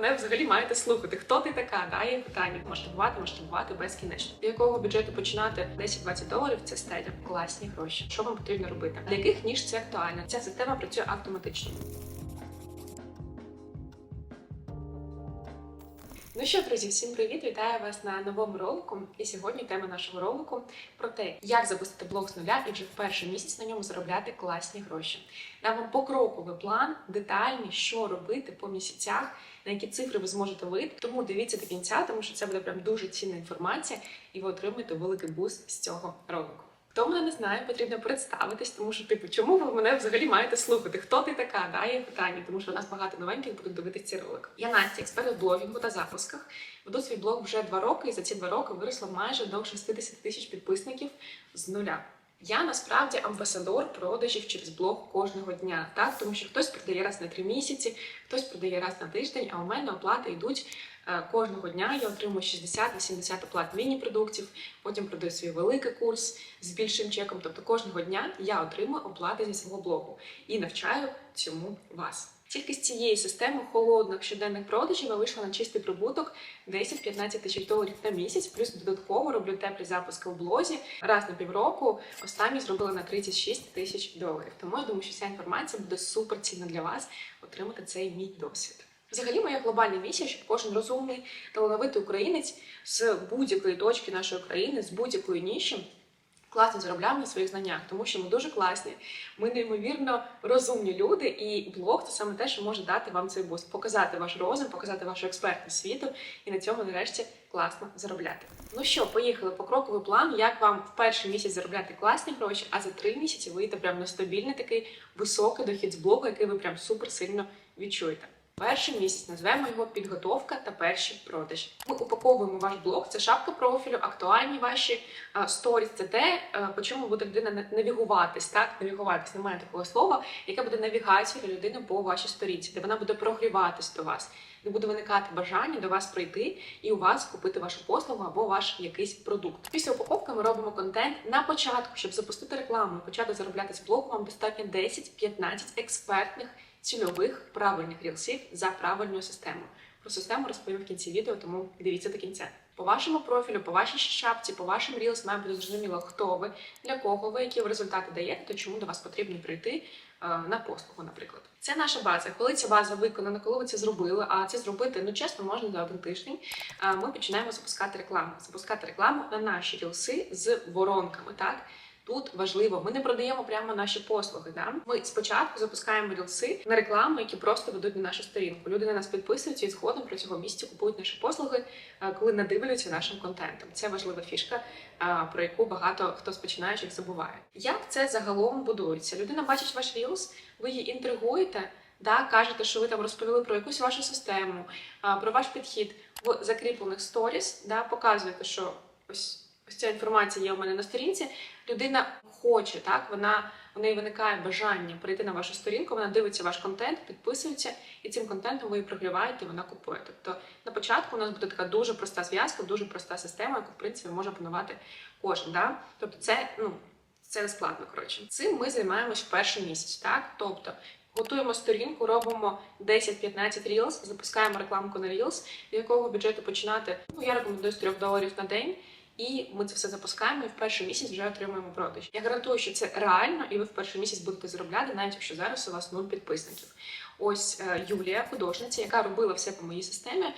мене взагалі маєте слухати? Хто ти така? Да, є питання. Масштабувати, масштабувати безкінечно. З якого бюджету починати 10-20 доларів це стеля. Класні гроші. Що вам потрібно робити? Для яких ніж це актуально? Ця система працює автоматично. Ну що, друзі, всім привіт! Вітаю вас на новому ролику. І сьогодні тема нашого ролику про те, як запустити блог з нуля і вже в перший місяць на ньому заробляти класні гроші. Дам вам покроковий план, детальний, що робити по місяцях, на які цифри ви зможете вийти. Тому дивіться до кінця, тому що це буде прям дуже цінна інформація, і ви отримаєте великий буст з цього ролику. Хто мене не знає, потрібно представитись, тому що типу, чому ви мене взагалі маєте слухати? Хто ти така? Да, є питання, тому що у нас багато новеньких будуть дивитися цей ролик. Я Настя, експерт в блогінгу та запусках. Веду свій блог вже два роки, і за ці два роки виросла майже до 60 тисяч підписників з нуля. Я насправді амбасадор продажів через блог кожного дня, так тому що хтось продає раз на три місяці, хтось продає раз на тиждень, а у мене оплати йдуть кожного дня. Я отримую 60-80 оплат міні-продуктів, потім продаю свій великий курс з більшим чеком. Тобто кожного дня я отримую оплати зі свого блогу і навчаю цьому вас. Тільки з цієї системи холодних щоденних продажів я вийшла на чистий прибуток 10-15 тисяч доларів на місяць, плюс додатково роблю теплі запуски у блозі раз на півроку. Останні зробила на 36 тисяч доларів. Тому я думаю, що ця інформація буде супер цінна для вас отримати цей мій досвід. Взагалі, моя глобальна місія, щоб кожен розумний талановитий українець з будь-якої точки нашої країни, з будь-якої ніші класно заробляв на своїх знаннях, тому що ми дуже класні, ми неймовірно розумні люди, і блог це саме те, що може дати вам цей буст, показати ваш розум, показати вашу експертність світу, і на цьому нарешті класно заробляти. Ну що, поїхали покроковий план, як вам в перший місяць заробляти класні гроші, а за три місяці вийти прямо на стабільний такий високий дохід з блогу, який ви прям супер сильно відчуєте. Перший місяць назвемо його підготовка та перші продажі. Ми упаковуємо ваш блог. Це шапка профілю, актуальні ваші а, сторіс. Це те, по чому буде людина на- навігуватись. Так, навігуватись немає такого слова, яке буде навігацією для людини по вашій сторінці, де вона буде прогріватись до вас, де буде виникати бажання до вас прийти і у вас купити вашу послугу або ваш якийсь продукт. Після упаковки ми робимо контент на початку, щоб запустити рекламу почати заробляти з блогу. Вам достатньо 10-15 експертних цільових правильних рілсів за правильною системою. Про систему розповім в кінці відео, тому дивіться до кінця. По вашому профілю, по вашій шапці, по вашим рілс має бути зрозуміло, хто ви, для кого ви, які ви результати даєте, то чому до вас потрібно прийти е, на послугу, наприклад. Це наша база. Коли ця база виконана, коли ви це зробили, а це зробити ну чесно можна за один тиждень. е, Ми починаємо запускати рекламу. Запускати рекламу на наші рілси з воронками. Так Тут важливо, ми не продаємо прямо наші послуги. Да? Ми спочатку запускаємо рілси на рекламу, які просто ведуть на нашу сторінку. Люди на нас підписуються і згодом протягом місяця купують наші послуги, е, коли надивляться нашим контентом. Це важлива фішка, е, про яку багато хто з починаючих забуває. Як це загалом будується? Людина бачить ваш рілс, ви її інтригуєте. Да, кажете, що ви там розповіли про якусь вашу систему, про ваш підхід в закріплених сторіс, да, показуєте, що ось ось ця інформація є у мене на сторінці. Людина хоче, так вона у неї виникає бажання прийти на вашу сторінку, вона дивиться ваш контент, підписується, і цим контентом ви її прогріваєте, вона купує. Тобто на початку у нас буде така дуже проста зв'язка, дуже проста система, яку в принципі може опанувати кожен. Да? Тобто, це ну це не складно. Коротше, цим ми займаємось перший місяць, так тобто. Готуємо сторінку, робимо 10-15 рілс, запускаємо рекламку на рілс, з якого бюджету починати. Ну я рекомендую з 3 доларів на день. І ми це все запускаємо і в перший місяць вже отримуємо продаж. Я гарантую, що це реально, і ви в перший місяць будете заробляти, навіть якщо зараз у вас нуль підписників. Ось е, Юлія, художниця, яка робила все по моїй системі. е,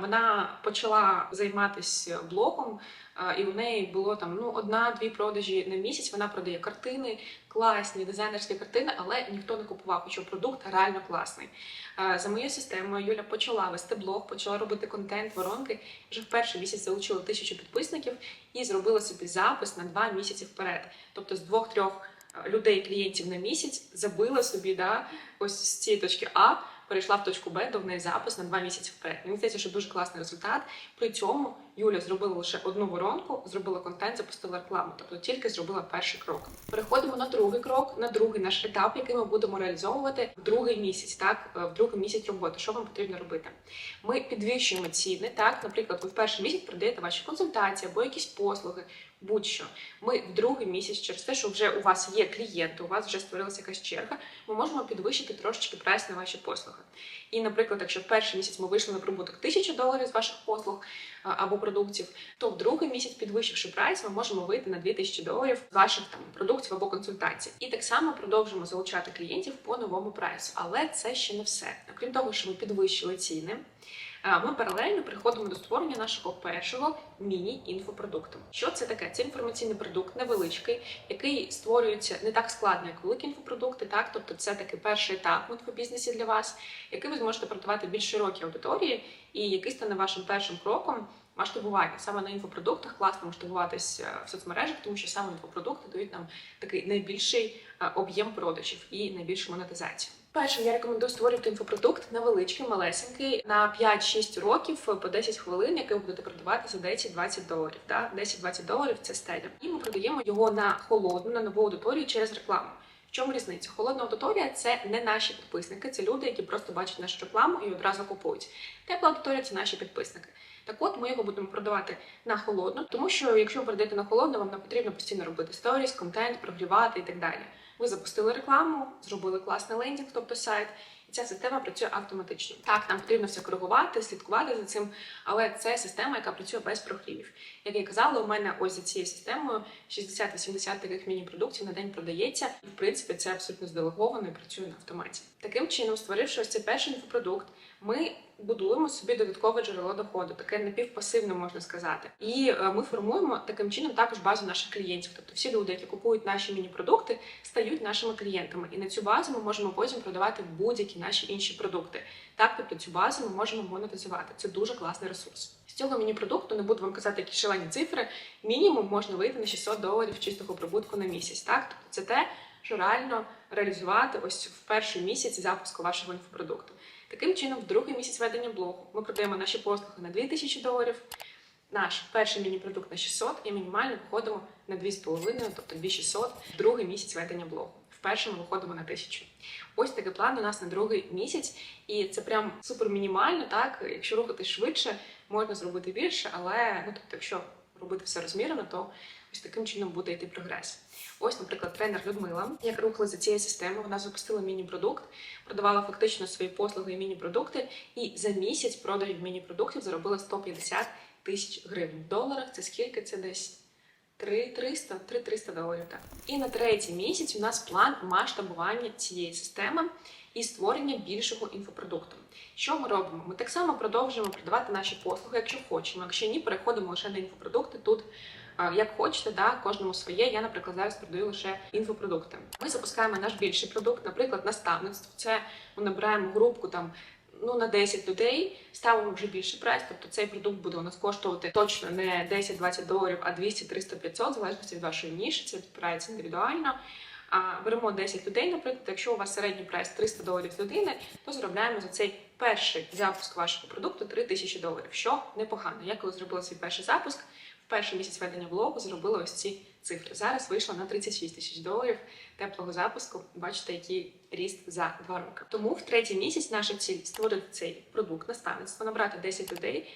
Вона почала займатися блогом, е, і у неї було там ну одна-дві продажі на місяць. Вона продає картини, класні дизайнерські картини, але ніхто не купував, хоча продукт реально класний. За моєю системою Юля почала вести блог, почала робити контент, воронки. Вже в перший місяць залучила тисячу підписників і зробила собі запис на два місяці вперед. Тобто з двох-трьох людей, клієнтів на місяць, забила собі да, ось з цієї точки А. Перейшла в точку Б, до в неї запис на два місяці вперед. Мені здається, що дуже класний результат. При цьому Юля зробила лише одну воронку, зробила контент, запустила рекламу. Тобто тільки зробила перший крок. Переходимо на другий крок, на другий наш етап, який ми будемо реалізовувати в другий місяць. Так, е, в другий місяць роботи. Що вам потрібно робити? Ми підвищуємо ціни. Так, наприклад, ви в перший місяць продаєте ваші консультації або якісь послуги. Будь-що. Ми в другий місяць, через те, що вже у вас є клієнти, у вас вже створилася якась черга, ми можемо підвищити трошечки прайс на ваші послуги. І, наприклад, якщо в перший місяць ми вийшли на прибуток 1000 доларів з ваших послуг або продуктів, то в другий місяць, підвищивши прайс, ми можемо вийти на 2000 доларів з ваших там продуктів або консультацій. І так само продовжимо залучати клієнтів по новому прайсу. Але це ще не все. Окрім того, що ми підвищили ціни. Ми паралельно переходимо до створення нашого першого міні-інфопродукту. Що це таке? Це інформаційний продукт невеличкий, який створюється не так складно, як великі інфопродукти. Так, тобто це такий перший етап в інфобізнесі для вас, який ви зможете продавати більш широкій аудиторії, і який стане вашим першим кроком масштабування. Саме на інфопродуктах класно масштабуватись е, в соцмережах, тому що саме інфопродукти дають нам такий найбільший е, об'єм продажів і найбільшу монетизацію. Першим я рекомендую створювати інфопродукт невеличкий, малесенький, на 5-6 років е, по 10 хвилин, який ви будете продавати за 10-20 доларів. Да? 10-20 доларів це стеля. І ми продаємо його на холодну, на нову аудиторію через рекламу. В чому різниця? Холодна аудиторія це не наші підписники, це люди, які просто бачать нашу рекламу і одразу купують. Тепла аудиторія це наші підписники. Так от ми його будемо продавати на холодну, тому що якщо ви продаєте на холодну, вам не потрібно постійно робити сторіс, контент, прогрівати і так далі. Ви запустили рекламу, зробили класний лендінг, тобто сайт, і ця система працює автоматично. Так, нам потрібно все коригувати, слідкувати за цим, але це система, яка працює без прогрівів. Як я казала, у мене ось за цією системою 60-80 таких міні-продуктів на день продається, і в принципі це абсолютно зделеговано і працює на автоматі. Таким чином, створивши ось цей перший інфопродукт, ми будуємо собі додаткове джерело доходу, таке напівпасивне можна сказати. І е, ми формуємо таким чином також базу наших клієнтів. Тобто всі люди, які купують наші міні-продукти, стають нашими клієнтами. І на цю базу ми можемо потім продавати будь-які наші інші продукти. Так, тобто цю базу ми можемо монетизувати. Це дуже класний ресурс. З цього міні-продукту не буду вам казати які шалені цифри. Мінімум можна вийти на 600 доларів чистого прибутку на місяць. Так, тобто це те, що реально реалізувати ось в перший місяць запуску вашого інфопродукту. Таким чином, в другий місяць ведення блогу ми продаємо наші послуги на 2000 доларів, наш перший міні-продукт на 600 і мінімально виходимо на 2,5, тобто 2600 в другий місяць ведення блогу. В першому виходимо на 1000. Ось такий план у нас на другий місяць, і це прям супер мінімально. Так, якщо рухатись швидше, можна зробити більше, але ну тобто, якщо робити все розмірено, то ось таким чином буде йти прогрес. Ось, наприклад, тренер Людмила, як рухала за цією системою, вона запустила міні-продукт, продавала фактично свої послуги і міні-продукти, і за місяць продажів міні-продуктів заробила 150 тисяч гривень. В доларах це скільки? Це десь 3-300, 3-300 доларів. Так. І на третій місяць у нас план масштабування цієї системи і створення більшого інфопродукту. Що ми робимо? Ми так само продовжуємо продавати наші послуги, якщо хочемо. Якщо ні, переходимо лише на інфопродукти. Тут як хочете, да, кожному своє. Я, наприклад, зараз продаю лише інфопродукти. Ми запускаємо наш більший продукт, наприклад, наставництво. Це ми набираємо групку там. Ну, на 10 людей ставимо вже більший прайс, тобто цей продукт буде у нас коштувати точно не 10-20 доларів, а 200, 300, 500, в залежності від вашої ніші, це відбирається індивідуально. А беремо 10 людей, наприклад, якщо у вас середній прайс 300 доларів з людини, то заробляємо за цей перший запуск вашого продукту 3000 доларів, що непогано. Я коли зробила свій перший запуск, перший місяць ведення блогу зробила ось ці цифри. Зараз вийшла на 36 тисяч доларів теплого запуску. Бачите, який ріст за два роки. Тому в третій місяць наша ціль створити цей продукт наставництво, набрати 10 людей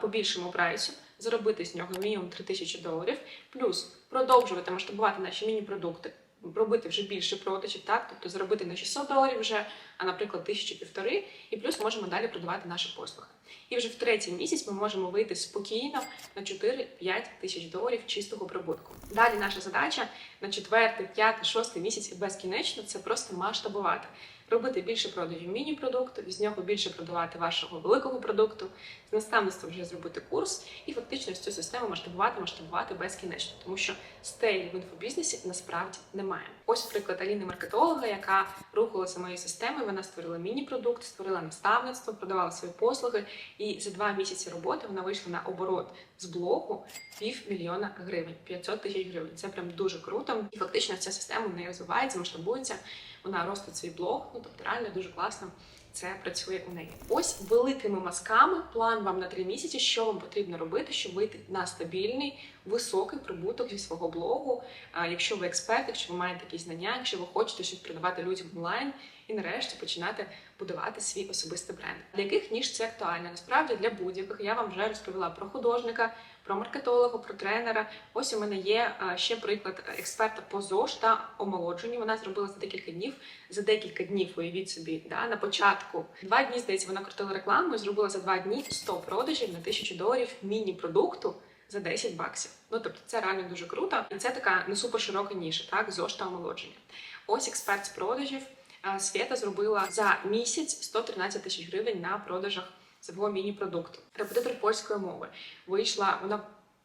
по більшому прайсу, заробити з нього мінімум 3 тисячі доларів, плюс продовжувати масштабувати наші міні-продукти. Робити вже більше продажів, так, тобто заробити на 600 доларів вже, а наприклад, тисячі півтори, і плюс можемо далі продавати наші послуги. І вже в третій місяць ми можемо вийти спокійно на 4-5 тисяч доларів чистого прибутку. Далі наша задача на четвертий, п'ятий, шостий місяць безкінечно це просто масштабувати. Робити більше продажів міні-продукту, з нього більше продавати вашого великого продукту, з наставництва вже зробити курс і фактично цю систему масштабувати, масштабувати безкінечно, тому що стелі в інфобізнесі насправді немає. Ось приклад Аліни маркетолога, яка рухалася моєю системою. Вона створила міні-продукт, створила наставництво, продавала свої послуги. І за два місяці роботи вона вийшла на оборот з блогу півмільйона гривень, 500 тисяч гривень. Це прям дуже круто. І фактично ця система в неї розвивається, масштабується. Вона ростить свій блог. Ну тобто реально дуже класно. Це працює у неї. Ось великими мазками план вам на три місяці, що вам потрібно робити, щоб вийти на стабільний, високий прибуток зі свого блогу. Якщо ви експерт, якщо ви маєте якісь знання, якщо ви хочете щось продавати людям онлайн, і нарешті починати будувати свій особистий бренд. Для яких ніж це актуально? Насправді для будь-яких я вам вже розповіла про художника, про маркетолога, про тренера. Ось у мене є е, ще приклад експерта по ЗОЖ та омолодженню. Вона зробила за декілька днів. За декілька днів, уявіть собі, да, на початку два дні, здається, вона крутила рекламу і зробила за два дні 100 продажів на 1000 доларів міні-продукту за 10 баксів. Ну тобто це реально дуже круто. І це така не супер широка ніша, так, ЗОЖ та омолодження. Ось експерт з продажів. е, Свята зробила за місяць 113 тисяч гривень на продажах свого міні-продукту. Репетитор польської мови вийшла, вона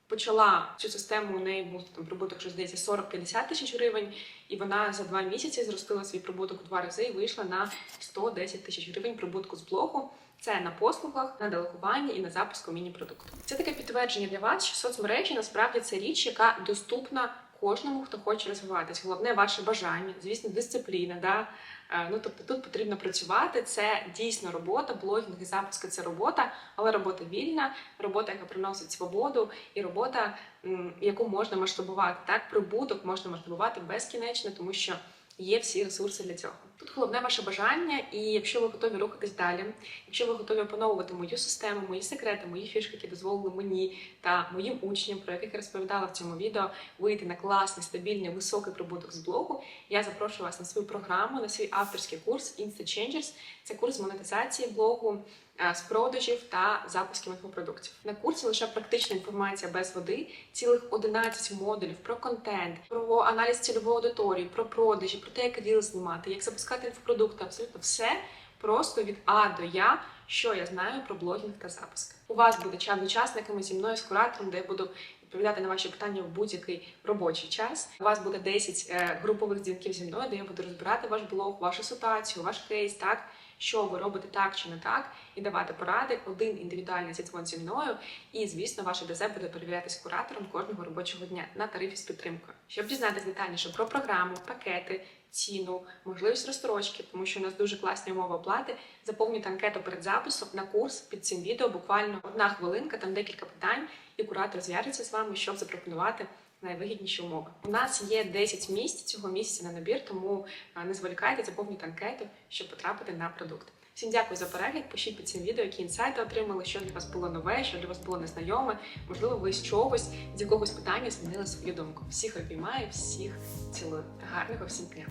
почала цю систему. У неї був там прибуток, що здається, 40-50 тисяч гривень, і вона за два місяці зростила свій прибуток у два рази і вийшла на 110 тисяч гривень прибутку з блогу. Це на послугах, на делегуванні і на запуску міні-продукту. Це таке підтвердження для вас, що соцмережі насправді це річ, яка доступна кожному, хто хоче розвиватись. Головне ваше бажання, звісно, дисципліна. Да? Е, Ну тобто тут потрібно працювати. Це дійсно робота, блогінг і запуски це робота, але робота вільна, робота, яка приносить свободу, і робота, яку можна масштабувати. Так, прибуток можна масштабувати безкінечно, тому що є всі ресурси для цього. Тут головне ваше бажання, і якщо ви готові рухатись далі, якщо ви готові опановувати мою систему, мої секрети, мої фішки, які дозволили мені та моїм учням, про яких я розповідала в цьому відео, вийти на класний, стабільний, високий прибуток з блогу, я запрошую вас на свою програму, на свій авторський курс Insta. Це курс монетизації блогу, з продажів та запусків інфопродуктів. На курсі лише практична інформація без води, цілих 11 модулів про контент, про аналіз цільової аудиторії, про продажі, про те, як ріл знімати, як запускати інфопродукти, абсолютно все просто від А до Я, що я знаю про блогінг та запуск. У вас буде чат учасниками зі мною з куратором, де я буду відповідати на ваші питання в будь-який робочий час. У вас буде 10 е, групових дзвінків зі мною, де я буду розбирати ваш блог, вашу ситуацію, ваш кейс, так що ви робите так чи не так, і давати поради. Один індивідуальний зідзвон зі мною. І, звісно, ваше ДЗ буде перевірятись куратором кожного робочого дня на тарифі з підтримкою. Щоб дізнатися детальніше про програму, пакети, ціну, можливість розстрочки, тому що у нас дуже класні умови оплати. Заповнюйте анкету перед записом на курс під цим відео. Буквально одна хвилинка, там декілька питань, і куратор зв'яжеться з вами, щоб запропонувати. Найвигідніші умови. У нас є 10 місць цього місяця на набір, тому е, не зволікайте, заповніть анкету, щоб потрапити на продукт. Всім дякую за перегляд. Пишіть під цим відео, які інсайти отримали, що для вас було нове, що для вас було незнайоме. Можливо, ви з чогось, з якогось питання змінили свою думку. Всіх обіймаю, всіх цілую. Гарного всім дня!